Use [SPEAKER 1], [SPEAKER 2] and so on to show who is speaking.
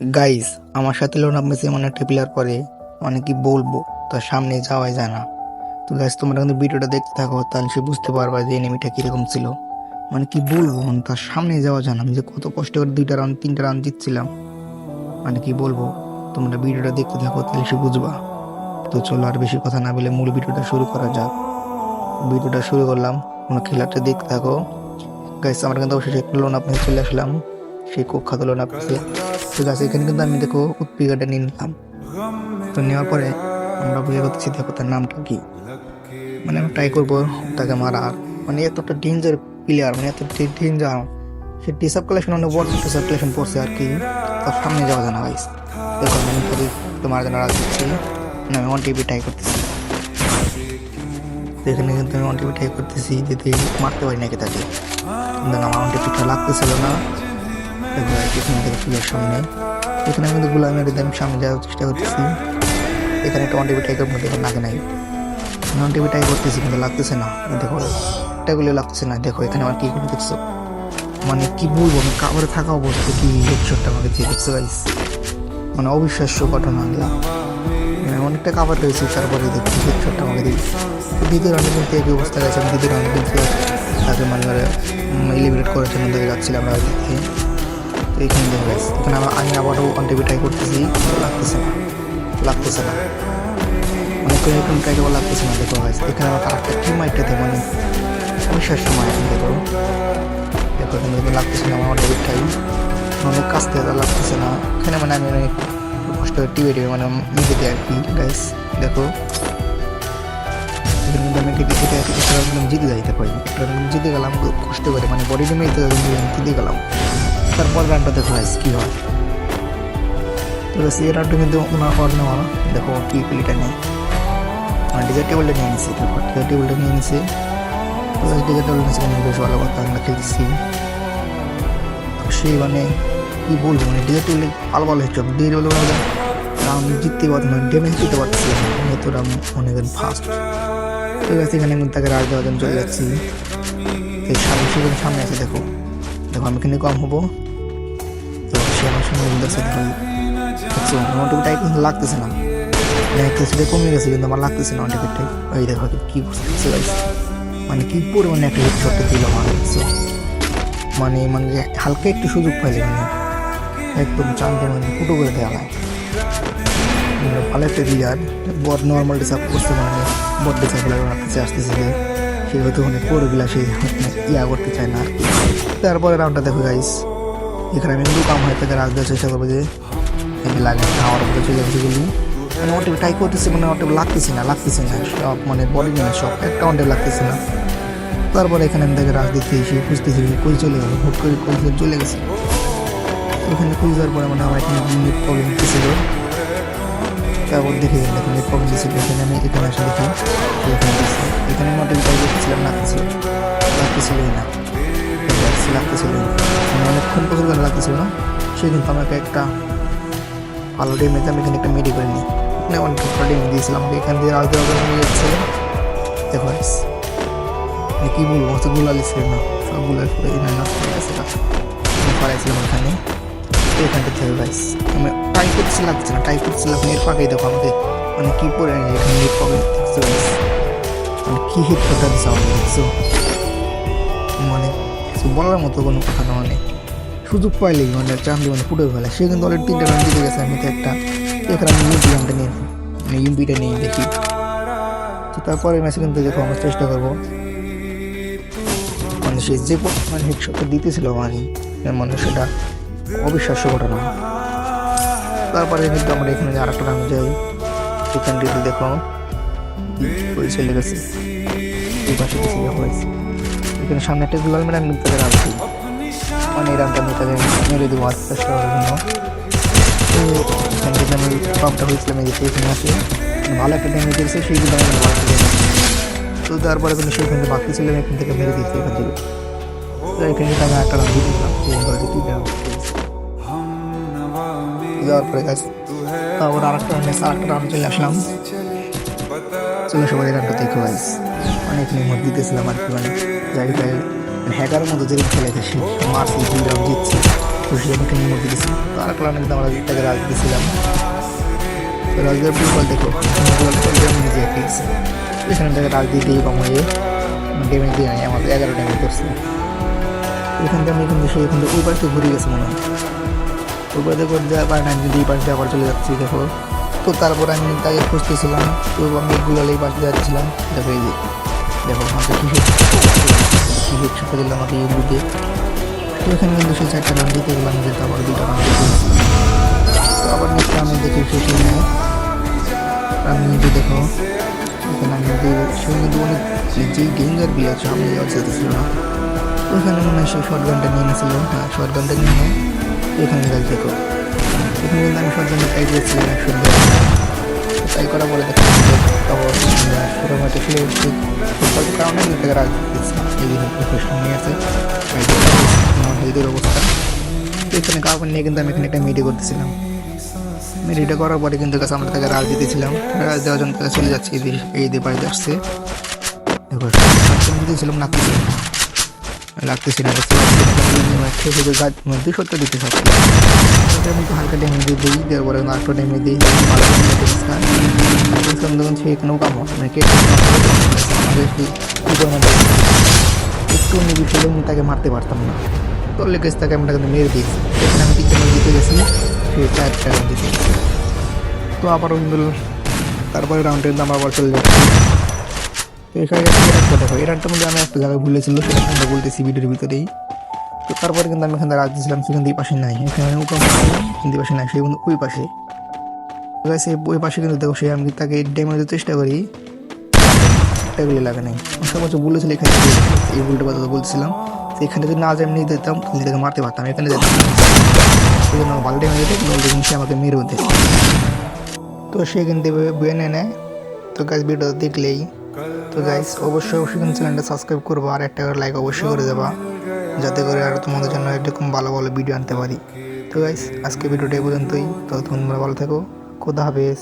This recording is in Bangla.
[SPEAKER 1] গাইস আমার সাথে লোনা মেসি এমন একটা প্লেয়ার পরে মানে কি বলব, তার সামনে যাওয়াই যায় না। তো গাইস তোমরা কিন্তু ভিডিওটা দেখতে থাকো, তাহলে সে বুঝতে পারবা যে এনিমিটা কীরকম ছিল। মানে কি বলব মানে তার সামনে যাওয়া যায় না। আমি যে কত কষ্ট করে দুইটা রান তিনটা রান জিতছিলাম। মানে কি বলব, তোমরা ভিডিওটা দেখতে থাকো, তাহলে সে বুঝবা। তো চলো আর বেশি কথা না বলে মূল ভিডিওটা শুরু করা যাক। ভিডিওটা শুরু করলাম কোনো খেলাটা দেখতে থাকো। গাইস আমরা কিন্তু অবশ্যই একটা লোন আপনি চলে আসলাম। সেই কুখ্যাত লোন আপনাকে তো গাছ এখানে কিন্তু আমি দেখো উৎপিকাটা নিয়ে নিলাম। তো নেওয়ার পরে আমরা বুঝে করতেছি দেখো তার নামটা কি। মানে আমি ট্রাই করব তাকে মারার মানে এতটা ডেঞ্জার প্লেয়ার মানে এত ডেঞ্জার সে টিসাপ কালেকশন অনেক বড় টিসাপ কালেকশন পড়ছে আর কি। তার সামনে যাওয়া যায় না গাইস দেখো আমি তোমার জন্য রাজ দিচ্ছি মানে আমি ওয়ান টিভি ট্রাই করতেছি। এখানে কিন্তু আমি ওয়ান টিভি ট্রাই করতেছি যদি মারতে পারি নাকি তাকে। কিন্তু আমার ওয়ান টিভিটা লাগতেছিল না। এখানে কিন্তু গোলামের সামনে যাওয়ার চেষ্টা করতেছি। এখানে একটা করব লাগে নাই। করতেছি কিন্তু লাগতেছে না। দেখো না। দেখো, এখানে আমার মানে কি বলব, আমি কাভারে থাকা অবস্থা কি হেডশটটা আমাকে দিয়ে দেখছ গাইস মানে অবিশ্বাস্য ঘটনা আনলাম অনেকটা কাভার রয়েছে তারপরে দেখছি হেডশটটা আমাকে দিই দ্বিতীয় রাউন্ডে কিন্তু একই অবস্থা গেছে আমি দ্বিতীয় রাউন্ডে তাকে মানে করার জন্য যাচ্ছিলাম রাজনীতি তো এইখানে দেখে গেছে এখানে আমি আবারও ওয়ান ট্রাই করতেছি, লাগতেছে না। লাগতেছে না। অনেক করে এরকম ট্রাই করা লাগতেছে না, দেখো গাইস এখানে আমার কারেক্টার কি মাইটটাতে মানে অবিশ্বাস্য মাইট দেখো। দেখো, এখানে কিন্তু লাগতেছে না আমার টিভি ট্রাই অনেক কাছ থেকে লাগতেছে না। এখানে মানে আমি অনেক কষ্ট করে টিভি টিভি মানে নিজে দিই আর কি গাইস দেখো। কিন্তু আমি কেটে জিতে যাই, দেখো। একটা জিতে গেলাম, কষ্ট করে। মানে বডি ডেমে জিতে গেলাম। তারপর রানটা দেখো গাইস কি হয়? তো এই রানটা কিন্তু ওনার পর নেওয়া। দেখো কি প্লেটা নেই মানে ডিজার টেবিলটা নিয়ে নিছি। তারপর ডিজার টেবিলটা নিয়ে নিছি। তো গাইস ডিজার টেবিল নিয়েছি মানে বেশ ভালো কথা, আমরা খেলছি তো সেই মানে কি বলব মানে ডিজার টেবিলে ভালো ভালো হচ্ছে ডিজার টেবিল আমি জিততে পারতাম না ড্যামেজ দিতে পারছি না। এতটা অনেক ফাস্ট ঠিক আছে এখানে তাকে রাজ দেওয়ার জন্য চলে যাচ্ছি। এই সামনে সেখানে সামনে আছে, দেখো। দেখো, আমি এখানে কম হব। তো সে আমার সঙ্গে দেখছে দেখছ আমার টাই কিন্তু লাগতেছে না কিছুটা কমে গেছে কিন্তু আমার লাগতেছে না অনেক টাই ওই দেখো কি বুঝতেছে মানে কি পরিমাণে একটা হিট শটটা দিল আমার মানে মানে হালকা একটু সুযোগ পাইলে মানে একদম চান্দের মানে ফুটো করে দেওয়া হয় মানে ভালো একটা রিয়ার বট নর্মাল ডিসাপ করতে মানে বট ডিসাপগুলো কাছে আসতেছে যে সে হয়তো মানে পরগুলা সে ইয়া করতে চায় না আর তারপরে রাউন্ডটা দেখো গাইস এখানে কিন্তু কাম হয়ে থেকে রাজ দেওয়ার চেষ্টা করব যে একে লাগে আমার উপরে চলে যাচ্ছে গুলি মানে ওটা ট্রাই করতেছে মানে ওটা লাগতেছে না লাগতেছে না, সব মানে বডি না সব একটা ওয়ান্টে লাগতেছে না। তারপরে এখানে দেখে রাজ দিতে এসে খুঁজতেছি কই চলে গেল হুট করে কই চলে গেছে। এখানে খুঁজার পরে মানে আমার এখানে নেট প্রবলেম হতেছিল তারপর দেখে দেখুন নেট প্রবলেম ছিল এখানে আমি, এখানে আসে দেখি, এখানে দিচ্ছি এখানে মোটামুটি ট্রাই করতেছিলাম, লাগতেছিল, লাগতেছিলই না। লাগতেছিল লাগতেছিল অনেকক্ষণ পর্যন্ত লাগতেছিল না। সে কিন্তু আমাকে একটা ভালো ডেমেজ আমি এখানে একটা মেডি করে নিই। এখানে অনেক ভালো ডেমেজ দিয়েছিলাম আমাকে। এখান দিয়ে রাজদের অর্ডার নিয়ে যাচ্ছিল দেখো মানে কি বলব? হচ্ছে গুলালি ছিল না। সবগুলার পরে এখানে নষ্ট হয়ে গেছে। পাড়াইছিলাম ওখানে। এখানটা থেকে গাইস আমি ট্রাই করছি, লাগছে না। ট্রাই করছিলাম এর ফাঁকেই দেখো আমাকে মানে কি পরে এখানে হিট পাবে দেখছ? মানে কি হিট করতে দিচ্ছে আমাকে দেখছ মানে বলার মতো কোনো কথা না মানে। সুযোগ পাইলেই মানে চান্দি মানে ফুটে ফেলে। সে কিন্তু অলরেডি তিনটা রান জিতে গেছে, আমি তো একটা এখানে আমি ইউপি রানটা নিয়ে মানে ইউপিটা নিয়ে দেখি। তো তারপরে ম্যাচে কিন্তু দেখো আমরা চেষ্টা করব। মানে সে যে পরিমাণ হেডশটটা দিতেছিল মানে মানে সেটা অবিশ্বাস্য ঘটনা। তারপরে কিন্তু আমরা এখানে আর একটা রান যাই এখানটিতে দেখো ওই চলে গেছে। দেখো এখানে সামনে একটা গুলাল মেরে আমি তাদের রাখছি মানে এই রানটা আমি তাদের মেরে দেবো আস্তে চেষ্টা করার জন্য তো এখান থেকে আমি পাম্পটা হয়েছিলাম এই যে এখানে আসে ভালো একটা ড্যামেজ দিয়েছে সেই কিন্তু আমি ভালো তো তারপরে কিন্তু সেইখান থেকে বাকি ছিলাম এখান থেকে মেরে দিচ্ছি এখান থেকে তো এখানে কিন্তু আমি একটা রান দিয়ে দিলাম সেখান থেকে দুই রান যাওয়ার পরে গাছ তারপর আর একটা রান আর একটা রান চলে আসলাম চলে সবাই রানটা দেখো গাইস অনেক নিমত দিতেছিলাম আর কি মানে জায়গাটায় হ্যাকার মতো যেরকম খেলেছে সে মারছি দুই জিতছি। খুশি আমি ট্রেনিং মধ্যে গেছি। তার কারণে কিন্তু আমরা তাকে রাজ দিয়েছিলাম। রাজদের ফুটবল দেখো আমি নিজে খেলছে। এখানে তাকে রাজ দিয়ে দিয়ে কম হয়ে ড্যামেজ দিয়ে নাই আমাদের এগারো ড্যামেজ করছে। এখান থেকে আমি কিন্তু সে এখান থেকে ওই পাশে ঘুরে গেছে মনে হয়। ওই পাশে করে দেওয়ার পারে না কিন্তু এই পাশে আবার চলে যাচ্ছি, দেখো। তো তারপর আমি তাকে খুঁজতেছিলাম। তো আমি এগুলো এই পাশে যাচ্ছিলাম। দেখো এই যে, দেখো আমাকে কী কী হেডশট দিলাম আমাকে এই তো এখানে কিন্তু সে চারটা রান দিতে গেলাম যে তারপর দুটো রান দিতে তো আবার নেক্সট আমি দেখি সে টিম নেয় আমি নিজে দেখো। এখানে আমি সে কিন্তু অনেক যে গেঞ্জার বিল আছে, আমি যাওয়া যেতেছিল না। ওইখানে মনে হয় সে শর্ট গানটা নিয়ে নিয়েছিল হ্যাঁ শর্ট গানটা নিয়ে এখানে গাছ দেখো। এখানে কিন্তু আমি শর্ট গানটা ট্রাই করেছিলাম শর্ট ট্রাই করার পরে দেখো ছোটো ফিরে এসেছি ফুটবল কারণে তাকে রাজ দিচ্ছি এই দিন নিয়ে আছে আমার অবস্থা। এখানে কাপড় নিয়ে কিন্তু আমি এখানে একটা মিডি করতেছিলাম। মিডিটা করার পরে কিন্তু কাছে আমরা তাকে রাজ দিতেছিলাম। রাজ দেওয়ার জন্য তাকে চলে যাচ্ছে এই দিয়ে বাড়িতে আসছে। দেখো দিতেছিলাম নাচতেছিলাম লাগতেছে না গাছ মধ্যে সত্য দিতে এটা আমি হালকা ড্যামেজ দিয়ে দিই দেওয়ার পরে আরেকটা ড্যামেজ দিই। তখন সে এখানেও কামো মানে কেটে আমাদের একটু ছিল আমি তাকে মারতে পারতাম না। তো লেগেছে তাকে আমরা কিন্তু মেরে দিয়েছি এখানে আমি তিনটা জিতে গেছি সে চারটা রান দিতে তো আবার তারপরে রাউন্ডে কিন্তু আমরা আবার চলে যাচ্ছি। এখানে একটা দেখো রানটার মধ্যে আমি একটা জায়গায় ভুলেছিল সেটা আমরা বলতেছি ভিডিওর ভিতরেই। তো তারপরে কিন্তু আমি এখানে রাত দিয়েছিলাম সেখান দিয়ে পাশে নাই। এখানে উপাম কিন্তু পাশে নাই, সে কিন্তু ওই পাশে। সে ওই পাশে কিন্তু দেখো, সে আমি তাকে ড্যামেজ চেষ্টা করি। এগুলি লাগে নাই। সব কিছু বলেছিল এখানে এই ভুলটা কথা বলছিলাম এখানে যদি না যেমনি দিতাম তাহলে তাকে মারতে পারতাম, এখানে যেতাম। সেই জন্য ভালো ড্যামেজ দিতে কিন্তু সে আমাকে মেরে দিতে তো সে কিন্তু বয়ে নেয়। তো গাছ ভিডিও দেখলেই তো গাইস অবশ্যই অবশ্যই কিন্তু চ্যানেলটা সাবস্ক্রাইব করব আর একটা করে লাইক অবশ্যই করে দেবা। যাতে করে আর তোমাদের জন্য এরকম ভালো ভালো ভিডিও আনতে পারি। তো গাইস আজকে ভিডিওটা এই পর্যন্তই। তো তোমরা ভালো থেকো। খোদা হাফেজ।